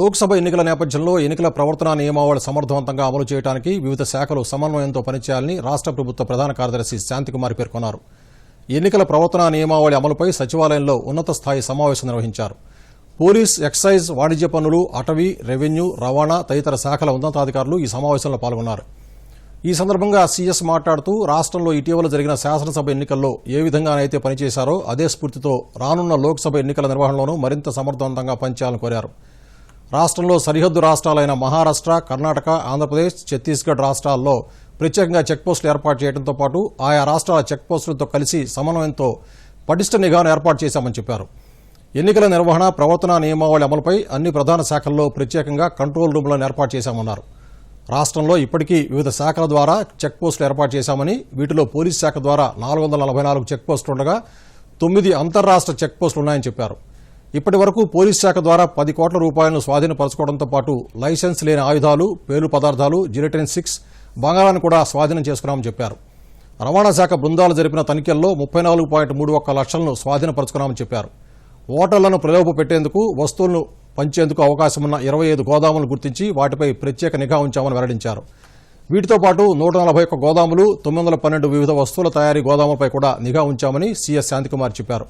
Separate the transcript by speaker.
Speaker 1: లోక్సభ ఎన్నికల నేపథ్యంలో ఎన్నికల ప్రవర్తనా నియమావళి సమర్థవంతంగా అమలు చేయడానికి వివిధ శాఖలు సమన్వయంతో పనిచేయాలని రాష్ట్ర ప్రభుత్వ ప్రధాన కార్యదర్శి శాంతికుమార్ పేర్కొన్నారు. ఎన్నికల ప్రవర్తనా నియమావళి అమలుపై సచివాలయంలో ఉన్నత స్థాయి సమావేశం నిర్వహించారు. పోలీస్ ఎక్సైజ్ వాణిజ్య పన్నులు అటవీ రెవెన్యూ రవాణా తదితర శాఖల ఉన్నతాధికారులు ఈ సమావేశంలో పాల్గొన్నారు. ఈ సందర్భంగా సీఎస్ మాట్లాడుతూ రాష్ట్రంలో ఇటీవల జరిగిన శాసనసభ ఎన్నికల్లో ఏ విధంగానైతే పనిచేశారో అదే స్ఫూర్తితో రానున్న లోక్సభ ఎన్నికల నిర్వహణలోనూ మరింత సమర్థవంతంగా పనిచేయాలని కోరారు. రాష్ట్రంలో సరిహద్దు రాష్ట్రాలైన మహారాష్ట్ర కర్ణాటక ఆంధ్రప్రదేశ్ ఛత్తీస్గఢ్ రాష్ట్రాల్లో ప్రత్యేకంగా చెక్పోస్టులు ఏర్పాటు చేయడంతో పాటు ఆయా రాష్ట్రాల చెక్పోస్టులతో కలిసి సమన్వయంతో పటిష్ట నిఘాను ఏర్పాటు చేశామని చెప్పారు. ఎన్నికల నిర్వహణ ప్రవర్తన నియమావళి అమలుపై అన్ని ప్రధాన శాఖల్లో ప్రత్యేకంగా కంట్రోల్ రూమ్లను ఏర్పాటు చేశామన్నారు. రాష్ట్రంలో ఇప్పటికీ వివిధ శాఖల ద్వారా చెక్పోస్టులు ఏర్పాటు చేశామని వీటిలో పోలీస్ శాఖ ద్వారా నాలుగు వందల నలభై నాలుగు చెక్పోస్టులు ఉండగా తొమ్మిది అంతర్రాష్ట్ర చెక్పోస్టులు ఉన్నాయని చెప్పారు. ఇప్పటి వరకు పోలీస్ శాఖ ద్వారా పది కోట్ల రూపాయలను స్వాధీనపరచుకోవడంతో పాటు లైసెన్స్ లేని ఆయుధాలు పేలు పదార్థాలు జిలిటిన్ సిక్స్ బంగారాన్ని కూడా స్వాధీనం చేసుకున్నామని చెప్పారు. రవాణా శాఖ బృందాలు జరిపిన తనిఖీల్లో ముప్పై నాలుగు పాయింట్ మూడు ఒక్క లక్షలను స్వాధీనపరచుకున్నామని చెప్పారు. ఓటర్లను ప్రలోభ పెట్టేందుకు వస్తువులను పంచేందుకు అవకాశం ఉన్న ఇరవై ఐదు గోదాములను గుర్తించి వాటిపై ప్రత్యేక నిఘా ఉంచామని వెల్లడించారు. వీటితో పాటు నూట నలభై ఒక్క గోదాములు తొమ్మిది వందల పన్నెండు వివిధ వస్తువుల తయారీ గోదాములపై కూడా నిఘా ఉంచామని సీఎస్ శాంతికుమార్ చెప్పారు.